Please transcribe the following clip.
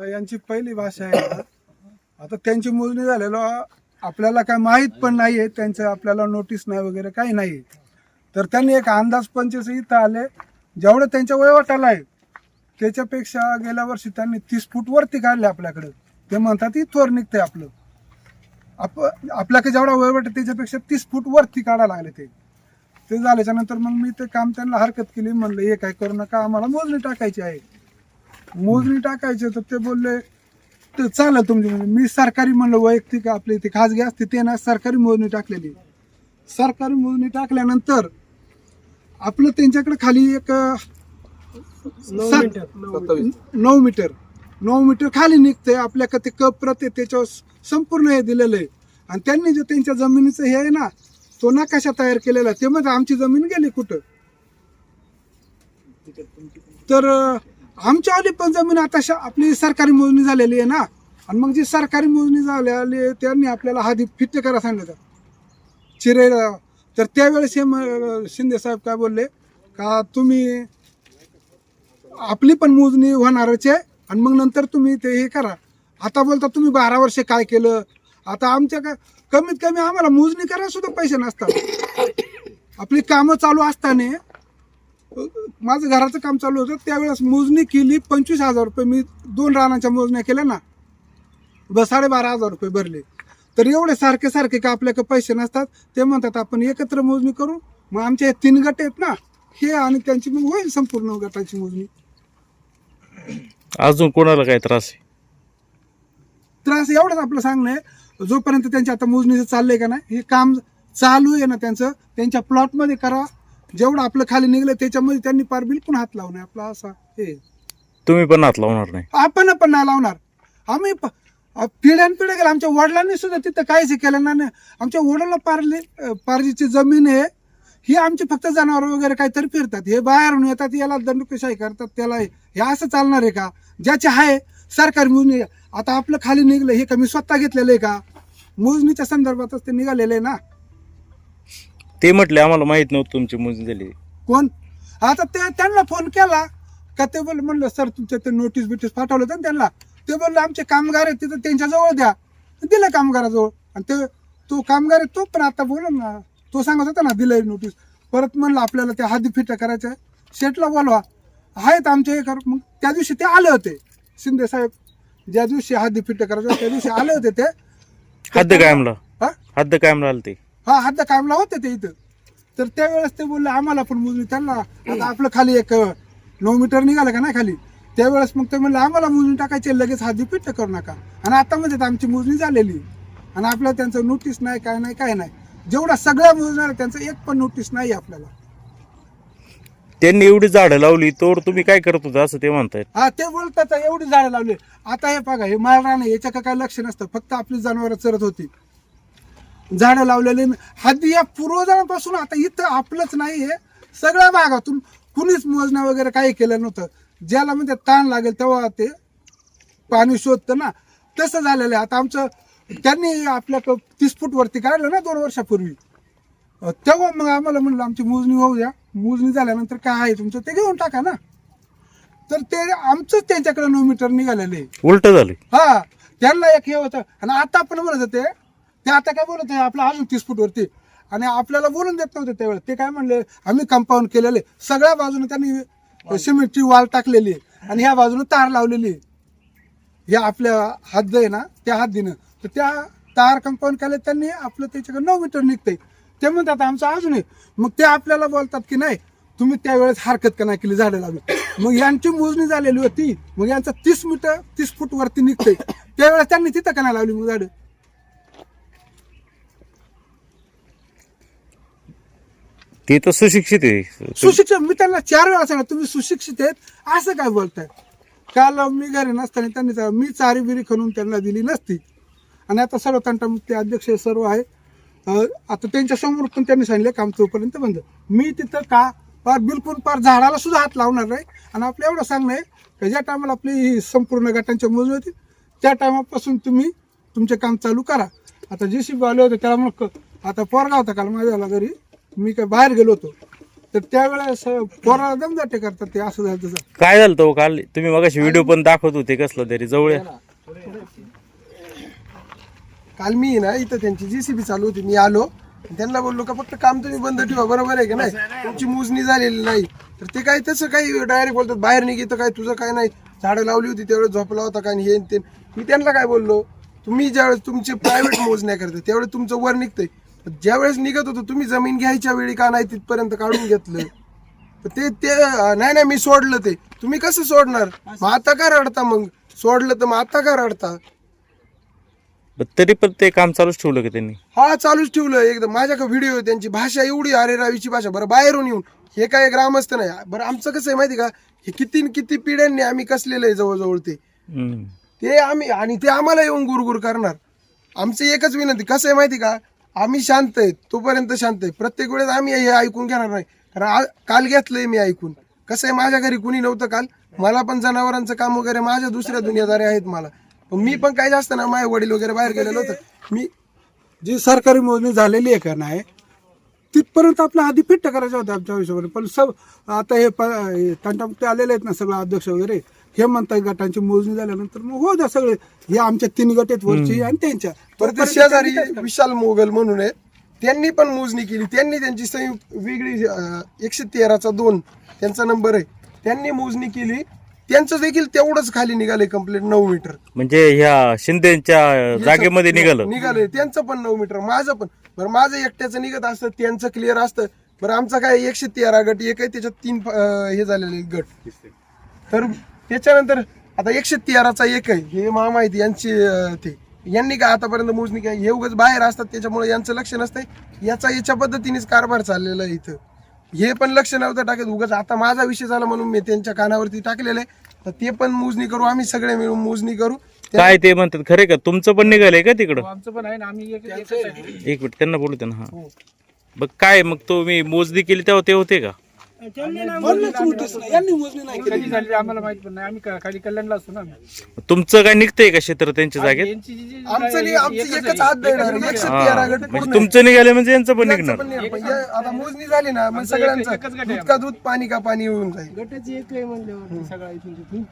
यांची पहिली भाषा आहे आता त्यांची मोजणी झालेलो आपल्याला काय माहीत पण नाहीये त्यांचं आपल्याला नोटीस नाही वगैरे काही नाही तर त्यांनी एक अंदाज पंचवीस इथं आले जेवढं त्यांच्या वयवटाला आहे त्याच्यापेक्षा गेल्या वर्षी त्यांनी तीस फूट वरती काढले आपल्याकडे. ते म्हणतात इथवर निघते आपलं. आप आपल्याकडे जेवढा वयवट आहे त्याच्यापेक्षा तीस फूट वरती काढायला लागले ते. ते झाल्याच्यानंतर मग मी ते काम त्यांना हरकत केली म्हणलं हे काय करू नका आम्हाला मोजणी टाकायची आहे. मोजणी टाकायची तर ते बोलले ते चालेल तुमची मोजणी. मी सरकारी म्हणलं वैयक्तिक आपले ते खाजगी असते ते ना सरकारी मोजणी टाकलेली सरकारी मोजणी टाकल्यानंतर आपलं त्यांच्याकडे खाली एक नऊ मीटर. नऊ मीटर. खाली निघतंय आपल्याकडे ते कप प्रत त्याच्यावर संपूर्ण हे दिलेलं आहे. आणि त्यांनी जे त्यांच्या जमिनीचं हे आहे ना तो नकाशा तयार केलेला ते म्हणजे आमची जमीन गेली कुठं? तर आमच्या आली पण जमीन आता आपली सरकारी मोजणी झालेली आहे ना. आणि मग जी सरकारी मोजणी झालेली आहे त्यांनी आपल्याला हादी फिट्ट करा सांगितलं. चिरे तर त्यावेळेस हे शिंदे साहेब काय बोलले का तुम्ही आपली पण मोजणी होणारच आहे आणि मग नंतर तुम्ही ते हे करा. आता बोलता तुम्ही बारा वर्षे काय केलं? आता आमच्या काय कमीत कमी आम्हाला मोजणी करायला सुद्धा पैसे नसतात. आपली कामं चालू असताना माझं घराचं काम चालू होतं त्यावेळेस मोजणी केली पंचवीस हजार रुपये. मी दोन रानाच्या मोजण्या केल्या ना. बस साडेबारा हजार रुपये भरले. तर एवढे सारखे सारखे का आपल्याकडे पैसे नसतात ते म्हणतात आपण एकत्र मोजणी करू. मग आमचे हे तीन गट आहेत ना हे आणि त्यांची मग होईल संपूर्ण गटाची मोजणी. अजून कोणाला काय त्रास आहे? त्रास एवढंच आपलं सांगणं आहे. जोपर्यंत त्यांच्या आता मोजणीचं चाललंय का नाही हे काम चालू आहे ना त्यांचं त्यांच्या प्लॉटमध्ये करा. जेवढं आपलं खाली निघलं त्याच्यामध्ये त्यांनी पार बिलकुल हात लावू नये. आपला असा हे. तुम्ही पण हात लावणार नाही. आपण पण नाही लावणार. आम्ही प- अ, पिढ्यान पिढ्या गेल्या आमच्या वडिलांनी सुद्धा तिथं काहीच हे केलं नाही. आमच्या वडिलांना पारली अ, पारजीची जमीन आहे. ही आमची फक्त जनावर वगैरे काहीतरी फिरतात. हे बाहेरून येतात याला दंडुकशाही करतात त्याला हे हे असं चालणार आहे का? ज्याचे आहे सरकारी मोजणी आता आपलं खाली निघलं हे का मी स्वतः घेतलेलं आहे का? मोजणीच्या संदर्भातच ते निघालेलं आहे ना. ते म्हटले आम्हाला माहीत नव्हतं तुमची मोजणी झाली. कोण? आता ते त्यांना फोन केला का ते बोल म्हणलं सर तुमच्या ते नोटीस बिटीस पाठवलं होतं ना त्यांना. ते बोलले आमचे कामगार आहेत तिथं त्यांच्याजवळ द्या. दिलं कामगाराजवळ. आणि ते तो कामगार आहे तो पण आता बोल ना तो सांगत होता ना दिलंय नोटीस परत म्हणलं आपल्याला त्या हादी फिटा करायच्या. शेटला बोलवा. आहेत आमचे हे कर मग त्या दिवशी ते आले होते. शिंदे साहेब ज्या दिवशी हादी फिट करायचं त्या दिवशी आले होते ते. हद्द कायमला? हा? हद्द कायमला आलं ते हा हद्द कामला होते ते इथं. तर त्यावेळेस ते बोलले आम्हाला पण मोजणी त्यांना आता आपलं खाली एक नऊ मीटर निघालं का नाही खाली? त्यावेळेस मग ते म्हणलं आम्हाला मोजणी टाकायची लगेच हात पिट्ट करू नका. आणि आता म्हणजे आमची मोजणी झालेली आणि आपल्याला त्यांचं नोटीस नाही काय नाही काय नाही. जेवढा सगळ्या आहेत, त्यांचं एक पण नोटीस नाही आपल्याला. त्यांनी एवढी झाडं लावली तोवर तुम्ही काय करत होता असं ते म्हणतायत? हा ते बोलतात एवढी झाडं लावली. आता हे बघा हे मारणार नाही याच्या काय लक्ष नसतं. फक्त आपली जनावरं चरत होती. झाडं लावलेले हद्दी या पूर्वजांपासून आता इथं आपलंच नाही हे सगळ्या भागातून कुणीच मोजण्या वगैरे काही केलं नव्हतं. ज्याला म्हणजे ताण लागेल तेव्हा ते पाणी शोधतं ना. तसं झालेलं आहे. आता आमचं त्यांनी आपल्या तीस फूट वरती काढलं ना दोन वर्षापूर्वी. तेव्हा मग आम्हाला म्हणलं आमची मोजणी होऊ द्या. मोजणी झाल्यानंतर काय आहे तुमचं ते घेऊन टाका ना. तर ते आमचंच त्यांच्याकडे नऊ मीटर निघालेलं आहे. उलट झालं हा. त्यांना एक हे होतं. आणि आता आपण म्हणत होते ते आता काय बोलत आहे? आपलं अजून तीस फूट वरती. आणि आपल्याला बोलून देत नव्हते त्यावेळेस ते काय म्हणले आम्ही कंपाऊंड केलेले. सगळ्या बाजूने त्यांनी सिमेंटची वाल टाकलेली आहे. आणि ह्या बाजूने तार लावलेली आहे. आपल्या हद्द आहे ना त्या हद्दीनं तर त्या तार कंपाऊंड केले त्यांनी आपलं त्याच्याकडे नऊ मीटर निघतंय. ते म्हणतात आमचं अजून आहे. मग ते आपल्याला बोलतात की नाही तुम्ही त्यावेळेस हरकत का नाही केली झाडं लावली मग यांची मोजणी झालेली होती. मग यांचं तीस मीटर तीस फूट वरती निघतंय. त्यावेळेस त्यांनी तिथं का नाही लावली मग झाडं? ते तर सुशिक्षित आहे. सुशिक्षित मी त्यांना चार वेळा सांगा तुम्ही सुशिक्षित आहेत. असं काय बोलताय? काल मी घरी नसताना त्यांनी मी चारी बिरी खणून त्यांना दिली नसती. आणि आता सर्व तंटामुक्ती अध्यक्ष सर्व आहे. अं, आता त्यांच्यासमोर पण त्यांनी सांगितलं काम तोपर्यंत बंद. मी तिथं का पार बिलकुल पार झाडाला सुद्धा हात लावणार नाही. आणि आपलं एवढं सांगणं आहे की ज्या टायमाला आपली ही संपूर्ण गटांच्या मोजणी होती त्या टायमापासून तुम्ही तुमचे काम चालू करा. आता जे सी आले होते त्याला मग क- आता पोरगा होता काल माझ्याला घरी. मी काय बाहेर गेलो होतो. तर त्यावेळेस पोराला दमदाटे करतात ते असं झालं तसं. काय झालं तो काल? तुम्ही मगाशी व्हिडिओ पण दाखवत होते कसलं तरी जवळ. काल मी ना इथं त्यांची जीसीबी चालू होती मी आलो. त्यांना बोललो का फक्त काम तुम्ही बंद ठेवा बरोबर आहे का नाही? तुमची मोजणी झालेली नाही. तर ते काय तसं काही डायरेक्ट बोलतात बाहेर निघित काय तुझं काय नाही. झाडं लावली होती त्यावेळेस झोपला होता काय आणि हे आणि ते. मी त्यांना काय बोललो तुम्ही ज्यावेळेस तुमचे प्रायव्हेट मोजण्या करता त्यावेळेस तुमचं वर निघतंय. ज्यावेळेस निघत होतं तुम्ही जमीन घ्यायच्या वेळी का नाही तिथपर्यंत काढून घेतलं? ते ते नाही नाही मी सोडलं ते. तुम्ही कसं सोडणार? मग आता का रडता मग? सोडलं तर मग आता का रडता? तरी पण ते काम चालूच ठेवलं का त्यांनी? हा चालूच ठेवलं. एकदम माझ्याकडे व्हिडिओ आहे त्यांची भाषा एवढी अरे रावीची भाषा. बरं बाहेरून येऊन. हे काय ग्रामस्थ नाही. बरं आमचं कसं आहे माहिती का? हे किती किती पिढ्यांनी आम्ही कसलेलं आहे जवळजवळ ते. ते आम्ही आणि ते आम्हाला येऊन गुरगुर करणार. आमची एकच विनंती कसं आहे माहिती का? आम्ही शांत आहे तोपर्यंत शांत आहे प्रत्येक वेळेस आम्ही हे ऐकून घेणार नाही. कारण आ- काल घेतलंय मी ऐकून. कसं आहे माझ्या घरी कुणी नव्हतं काल. मला पण जनावरांचं काम वगैरे माझ्या दुसऱ्या दुनियादारी आहेत मला. पण मी पण काही जास्त ना माझे वडील वगैरे बाहेर गेलेलो होतं मी जी सरकारी मोजणी झालेली आहे का नाही तिथपर्यंत आपलं आधी फिट्ट करायचं होतं आमच्या हिशोबाने. पण सब आता हे प- हे आलेले आहेत ना सगळं अध्यक्ष वगैरे. हे म्हणतात गटांची मोजणी झाल्यानंतर मग हो द्या सगळे. हे आमच्या तीन गट आहेत वरची आणि त्यांच्या. परत ते शेजारी विशाल मोगल म्हणून आहे त्यांनी पण मोजणी केली. त्यांनी त्यांची संयुक्त वेगळी अं, एकशे तेराचा दोन त्यांचा नंबर आहे. त्यांनी मोजणी केली. त्यांचं देखील तेवढंच खाली निघाले कंप्लीट नऊ मीटर म्हणजे ह्या शिंदेच्या जागेमध्ये निघालं. निघाले त्यांचं पण नऊ मीटर माझं पण. बरं माझं एकट्याचं निघत असतं त्यांचं क्लिअर असतं. बरं आमचा काय एकशे तेरा गट एक आहे त्याच्यात तीन अं, हे झालेले गट. तर त्याच्यानंतर आता एकशे तेराचा एक आहे. हे मला माहिती यांची ते. यांनी काय आतापर्यंत मोजणी काय हे उगाच बाहेर असतात त्याच्यामुळे यांचं लक्ष नसतंय. याचा याच्या पद्धतीनेच कारभार चाललेला आहे इथं. हे पण लक्ष नव्हतं टाकत. उगाच आता माझा विषय झाला म्हणून मी त्यांच्या कानावरती टाकलेलं आहे. तर ते पण मोजणी करू आम्ही सगळे मिळून मोजणी करू. काय ते म्हणतात? खरे का? तुमचं पण निघालंय का तिकडं? आमचं पण आहे ना आम्ही एक एकच आहे. एक मिनिट त्यांना बोलू त्यांना हा. बघ काय मग तुम्ही मोजणी केली तेव्हा ते होते का? बोलणंच नोटीस नाही. यांनी मोजणी नाही केली. कधी झाली ते आम्हाला माहीत पण नाही आम्ही का- खाली कल्याणला असतो ना. तुमचं काय निघतंय का क्षेत्र त्यांच्या जागेत यांची जी- जी- आमचं नाही, आमचं एकच एकच आहे. हात देणार एकशे तेरा गट म्हणजे पूर्ण तुमचं निघाले म्हणजे यांचं पण निघणार पण नाही. पण हे आता मोजणी झाली ना मग सगळ्यांचं एकच गट आहे दूध का दूध पाणी का पाणी होऊन जाईल गटाची एक आहे म्हणल्यावर सगळा इथून तिथून